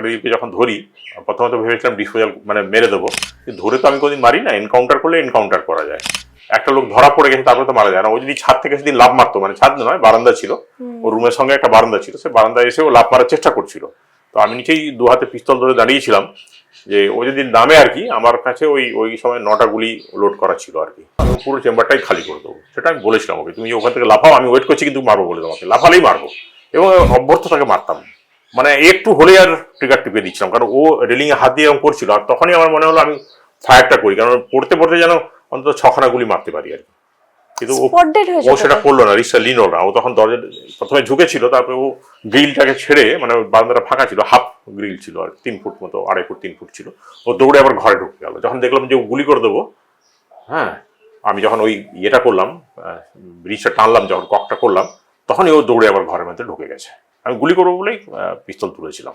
সরকারিকে যখন ধরি প্রথমে তো ভেবেছিলাম ডিসপোজাল মানে মেরে দেবো। ধরে তো আমি কোনোদিন মারি না এনকাউন্টার করলে এনকাউন্টার করা যায়। একটা লোক ধরা পড়ে গেছে তারপরে তো মারা যায় না। ও যদি ছাদ থেকে সেদিন লাভ মারতো মানে ছাদ নয় বারান্দা ছিল। ওর রুমের সঙ্গে একটা বারান্দা ছিল সে বারান্দায় এসে ও লাভ মারার চেষ্টা করছিল। তো আমি নিচেই দু হাতে পিস্তল ধরে দাঁড়িয়েছিলাম যে ও যদি নামে আর কি আমার কাছে ওই ওই সময় নটা গুলি লোড করা ছিল আর কি। আমি পুরো চেম্বারটাই খালি করে দেবো। সেটা আমি বলেছিলাম ওকে তুমি ওখান থেকে লাফাও আমি ওয়েট করছি কিন্তু মারবো বলে তোমাকে। লাফালেই মারবো। এবং অভ্যর্থ তাকে মারতাম। মানে একটু হলে আর ট্রিগার টিপে দিচ্ছিলাম কারণ ও রেলিং এ হাত দিয়ে এরকম করছিল। আর তখনই আমার মনে হলো আমি ফায়ারটা করি কারণ পড়তে পড়তে যেন অন্তত ছখানা গুলি মারতে পারি আর কি। কিন্তু ও সেটা করল না রিক্সা লিনো না। ও তখন দরজা প্রথমে ঝুঁকেছিল তারপরে ও গ্রিলটাকে ছেড়ে মানে বারান্দাটা ফাঁকা ছিল হাফ গ্রিল ছিল আর তিন ফুট মতো আড়াই ফুট তিন ফুট ছিল। ও দৌড়ে আবার ঘরে ঢুকে গেল। যখন দেখলাম যে ও গুলি করে দেবো হ্যাঁ আমি যখন ওই ইয়েটা করলাম ব্রিজটা টানলাম যখন ককটা করলাম তখনই ও দৌড়ে আবার ঘরের মধ্যে ঢুকে গেছে। আমি গুলি করব বলেই পিস্তল তুলেছিলাম।